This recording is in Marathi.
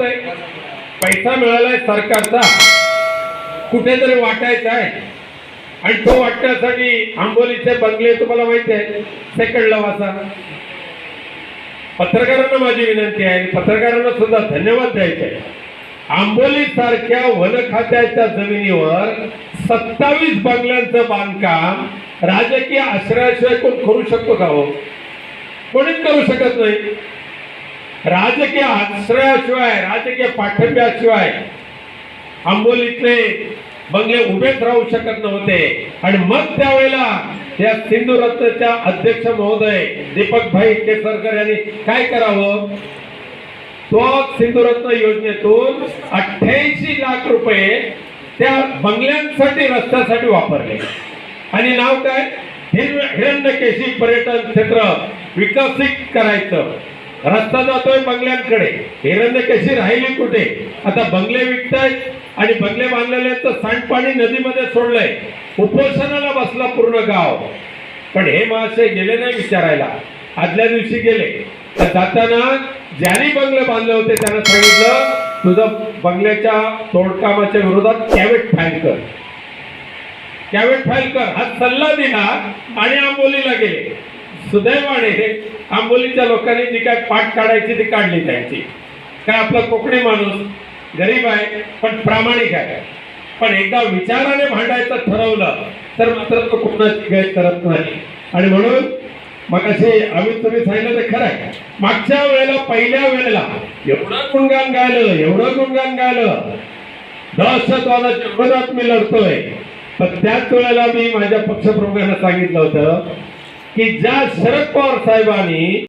होत आहे. पैसा मिळालाय सरकारचा. कुठेतरी वाटायचा आहे. आणि तो वाटण्यासाठी आंबोलीचे बंगले तुम्हाला माहिती आहे. सेकंड लवासा पत्रकारांना माझी विनंती आहे पत्रकारांना सुद्धा धन्यवाद द्यायचे आंबोली सारख्या वन खात्याच्या जमिनीवर सत्तावीस बंगल्यांचं बांधकाम राजकीय आश्रयाशिवाय कोण करू शकतो का हो? कोणीच करू शकत नाही. राजकीय आश्रयाशिवाय राजकीय पाठिंब्याशिवाय आंबोलीतले बंगले उभेच राहू शकत नव्हते. आणि मग त्यावेळेला या सिंधुरत्नच्या अध्यक्ष महोदय दीपक भाई केसरकर यांनी काय करावं? तो सिंधुरत्न योजनेतून अठ्ठ्याऐंशी लाख रुपये त्या बंगल्यांसाठी रस्त्यासाठी वापरले. आणि नाव काय? हिरण्यकेशी पर्यटन क्षेत्र विकसित करायचं. रस्ता जातोय बंगल्यांकडे. हिरण्यकेशी राहिली कुठे? आता बंगले विकतायत आणि बंगले बांधलेल्यांचं सांडपाणी नदीमध्ये सोडलंय. उपोषणाला बसला पूर्ण गाव. पण हे महाशय गेले नाही विचारायला. आदल्या दिवशी गेले. तर जाताना ज्यांनी बंगले बांधले होते त्यांना सांगितलं तुझं बंगल्याच्या तोडकामाच्या विरोधात कॅवेट फाईल कर. कॅवेट फाईल कर. हा सल्ला दिला आणि आंबोलीला गेले. सुदैवाने आंबोलीच्या लोकांनी जी काय पाठ काढायची ती काढली त्यांची. काय आपला कोकणी माणूस गरीब आहे पण प्रामाणिक आहे. पण एकदा विचाराने भांडायचं ठरवलं तर मात्र तो कोणाची गैर करत नाही. आणि म्हणून मग असे आम्ही तुम्ही सांगितलं ते खरं आहे. मागच्या वेळेला पहिल्या वेळेला एवढं गुणगान गायलं एवढं गुणगान गायलं. दहशतवादाच्या विरोधात मी लढतोय. पण त्याच वेळेला मी माझ्या पक्षप्रमुखांना सांगितलं होतं की ज्या शरद पवार साहेबांनी